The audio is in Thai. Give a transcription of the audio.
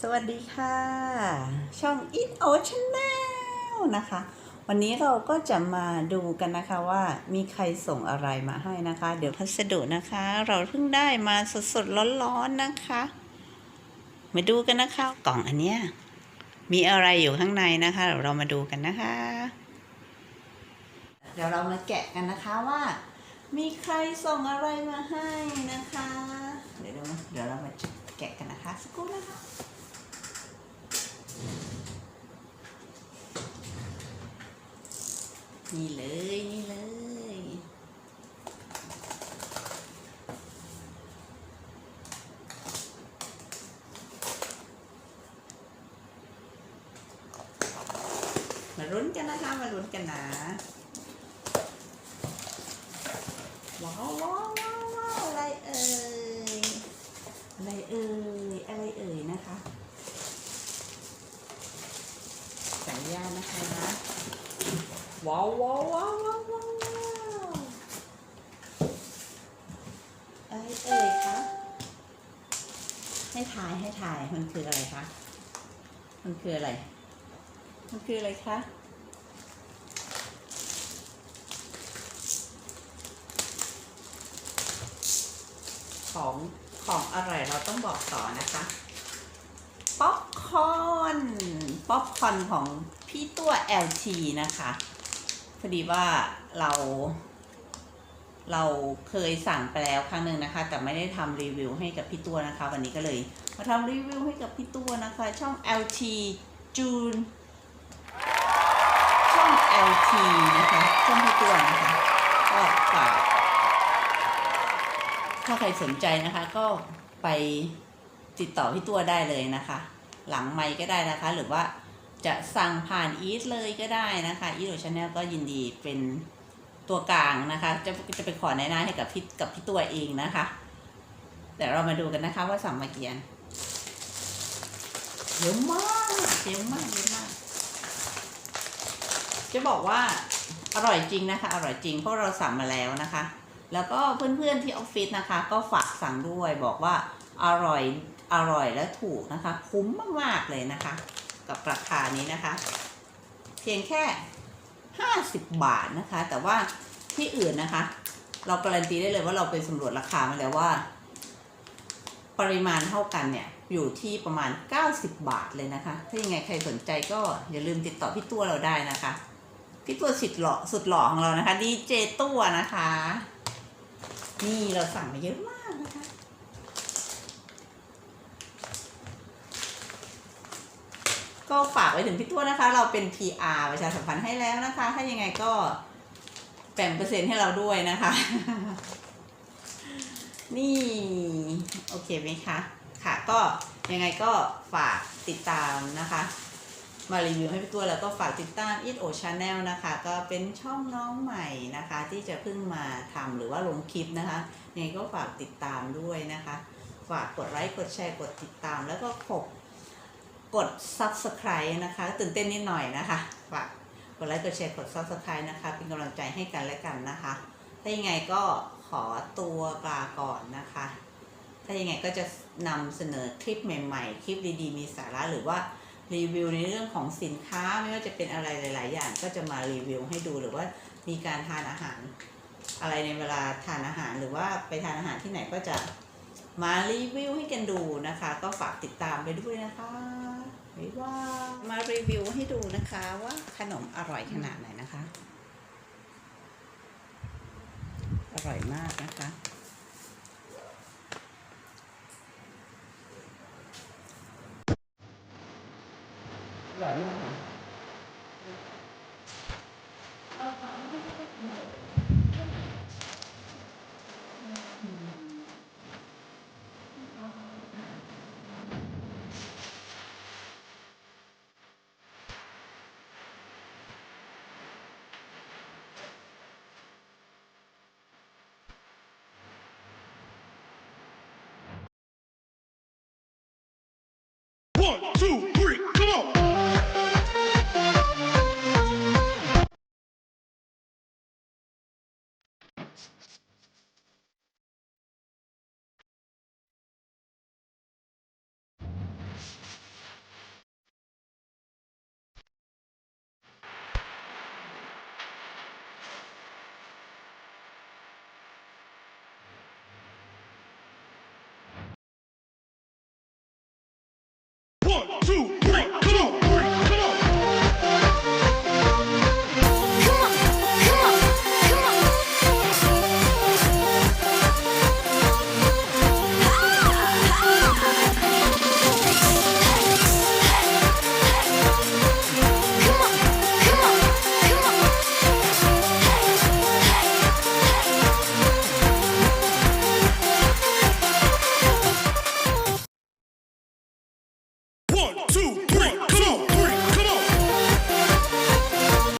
สวัสดีค่ะ ช่อง Eat O Channel นะคะ วันนี้เราก็จะมาดูกันนะคะว่ามีใครส่งอะไรมาให้นะคะ เดี๋ยวพัสดุนะคะ เราเพิ่งได้มาสดๆร้อนๆนะคะ มาดูกันนะคะ กล่องอันเนี้ยมีอะไรอยู่ข้างในนะคะเดี๋ยวเรามาดูกันนะคะ เดี๋ยวเรามาแกะกันนะคะว่า มีใครส่งอะไรมาให้นะคะ เดี๋ยวเราเดี๋ยวเรามาแกะกันนะคะสักครู่นะคะ นี่เลยนี่เลย มาลุ้นกันนะคะมาลุ้นกันนะว้าวว้าวว้าวว้าวอะไรเอ่ยอะไรเอ่ยอะไรเอ่ยนะคะสายยานะคะนะ ว้าวว้าวว้าวว้าวว้าวอะไรเอ่ยคะให้ทายให้ทายมันคืออะไรคะมันคืออะไร มันคืออะไรคะของของอร่อยเราต้องบอกต่อนะคะป๊อปคอร์นป๊อปคอร์นของพี่ตัว LT นะคะพ อดีว่าเรา เราเคยสั่งไปแล้วครั้งหนึ่งนะคะ แต่ไม่ได้ทำรีวิวให้กับพี่ตัวนะคะ วันนี้ก็เลยมาทำรีวิวให้กับพี่ตัวนะคะ ช่อง LT June ช่อง LT นะคะช่องพี่ตัวนะคะก็ฝากถ้าใครสนใจนะคะก็ไปติดต่อพี่ตัวได้เลยนะคะ หลังไมค์ก็ได้นะคะหรือว่า จะสั่งผ่านอีทเลยก็ได้นะคะอีทโอชาแนลก็ยินดีเป็นตัวกลางนะคะ จะจะไปขอแนะนำให้กับพี่กับพี่ตัวเองนะคะแต่เรามาดูกันนะคะว่าสั่งมาเกี่อันเยอะมากเยอะมากเยอะมาก จะบอกว่าอร่อยจริงนะคะ อร่อยจริงเพราะเราสั่งมาแล้วนะคะ แล้วก็เพื่อนๆที่ออฟฟิศนะคะ ก็ฝากสั่งด้วยบอกว่าอร่อยอร่อยและถูกนะคะ คุ้มมากๆเลยนะคะ กับราคานี้นะคะ เพียงแค่ 50 บาทนะคะ แต่ว่าที่อื่นนะคะ เราการันตีได้เลยว่าเราไปสำรวจราคามาแล้วว่า ปริมาณเท่ากันเนี่ยอยู่ที่ประมาณ 90 บาทเลยนะคะ ถ้ายังไงใครสนใจก็อย่าลืมติดต่อพี่ตัวเราได้นะคะ พี่ตัวสุดหล่อสุดหล่อของเรานะคะดีเจตัวนะคะ นี่เราสั่งมาเยอะมากนะคะ ก็ฝากไว้ถึงพี่ตัวนะคะ เราเป็น PR ประชาสัมพันธ์ให้แล้วนะคะ ถ้ายังไงก็แบ่งเปอร์เซ็นต์ให้เราด้วยนะคะ นี่ โอเคไหมคะ ค่ะก็ยังไงก็ฝากติดตามนะคะ มารีวิวให้พี่ตัวแล้วก็ฝากติดตาม Eat O Channel นะคะ ก็เป็นช่องน้องใหม่นะคะ ที่จะเพิ่งมาทำหรือว่าลงคลิปนะคะยังไงก็ฝากติดตามด้วยนะคะ ฝากกดไลค์กดแชร์กดติดตามแล้วก็กด กด Subscribe นะคะ ตื่นเต้นนิดหน่อยนะคะฝากกดไลค์กดแชร์กด Subscribe นะคะ เป็นกำลังใจให้กันและกันนะคะ ถ้ายังไงก็ขอตัวลาก่อนนะคะ ถ้ายังไงก็จะนำเสนอคลิปใหม่ ๆ คลิปดีๆ มีสาระหรือว่ารีวิวในเรื่องของสินค้าไม่ว่าจะเป็นอะไรหลาย ๆ อย่างก็จะมารีวิวให้ดูหรือว่ามีการทานอาหาร อะไรในเวลาทานอาหารหรือว่าไปทานอาหารที่ไหนก็จะ มารีวิวให้กันดูนะคะ ก็ฝากติดตามไปด้วยนะคะบ๊ายบายมารีวิวให้ดูนะคะว่าขนมอร่อยขนาดไหนนะคะ อร่อยมากนะคะ two.